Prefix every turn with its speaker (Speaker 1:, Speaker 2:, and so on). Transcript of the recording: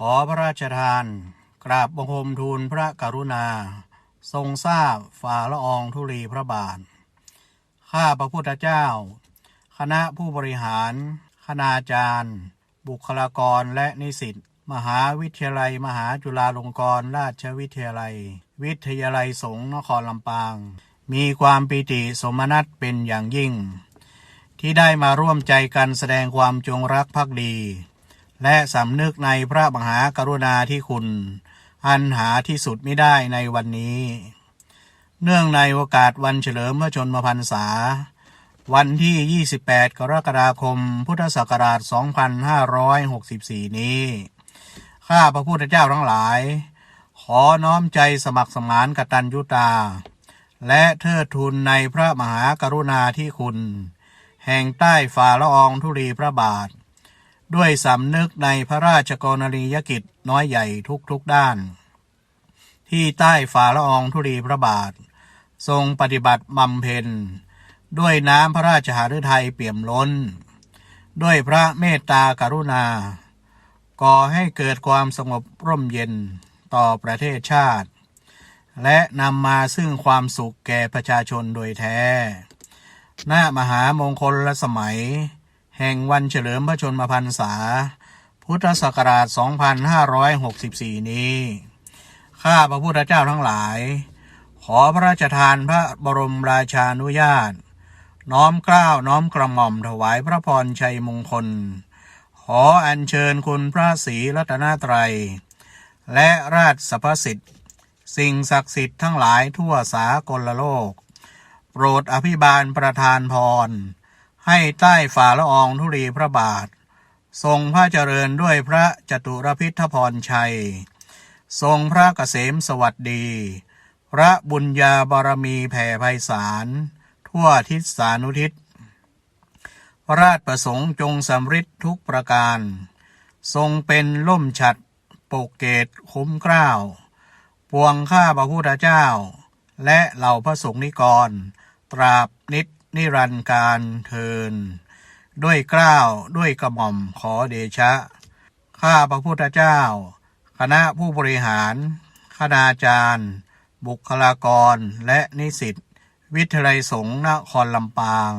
Speaker 1: ขอพระราชทาน กราบบังคมทูลพระกรุณา ทรงทราบฝ่าละอองธุลีพระบาท ข้าพระพุทธเจ้า คณะผู้บริหาร คณาจารย์ บุคลากรและนิสิตมหาวิทยาลัย มหาจุฬาลงกรณราชวิทยาลัย วิทยาลัยสงฆ์นครลำปาง มีความปิติสมนัตเป็นอย่างยิ่ง ที่ได้มาร่วมใจกันแสดงความจงรักภักดี และสำนึกในพระมหากรุณาธิคุณ อันหาที่สุดไม่ได้ในวันนี้ เนื่องในโอกาสวันเฉลิมพระชนมพรรษา วันที่ 28 กรกฎาคม พุทธศักราช 2564 นี้ ข้าพระพุทธเจ้าทั้งหลาย ขอน้อมใจสมัครสมานกตัญญูตา และเทิดทูนในพระมหากรุณาธิคุณ แห่งใต้ฝ่าละอองธุลีพระบาท ด้วยสำนึกในพระราชกรณียกิจน้อยใหญ่ทุกๆด้าน ที่ใต้ฝ่าละอองธุลีพระบาท ทรงปฏิบัติบำเพ็ญ ด้วยน้ำพระราชหฤทัยเปี่ยมล้น ด้วยพระเมตตากรุณา ก่อให้เกิดความสงบร่มเย็นต่อประเทศชาติ และนำมาซึ่งความสุขแก่ประชาชนโดยแท้ หน้ามหามงคลละสมัย แห่งวันเฉลิมพระชนมพรรษา พุทธศักราช 2564 นี้ ข้าพระพุทธเจ้าทั้งหลาย ขอพระราชทานพระบรมราชานุญาต น้อมเกล้าวน้อมกระหม่อมถวายพระพรชัยมงคล ขออัญเชิญคุณพระศรีรัตนตรัย และราชสรพสิทธิ์ สิ่งศักดิ์สิทธิ์ทั้งหลายทั่วสากลโลก โปรดอภิบาลประทานพร ให้ใต้ฝ่าละอองธุลีพระบาท ทรงพระเจริญด้วยพระจตุรพิธพรชัย ทรงพระเกษมสวัสดี พระบุญญาบารมีแผ่ไพศาลทั่วทิศสานุทิศพระราชประสงค์จงสำฤทธิ์ทุกประการ ทรงเป็นล่มฉัดปกเกตคุ้มกล้าว ปวงข้าพระพุทธเจ้า และเหล่าพระสงฆ์นิกร ตราบนิจ นิรันดร์การเทิน ด้วยกล้าวด้วยกระหม่อมขอเดชะ ข้าพระพุทธเจ้า คณะผู้บริหาร คณาจารย์ บุคลากรและนิสิต วิทยาลัยสงฆ์นครลำปาง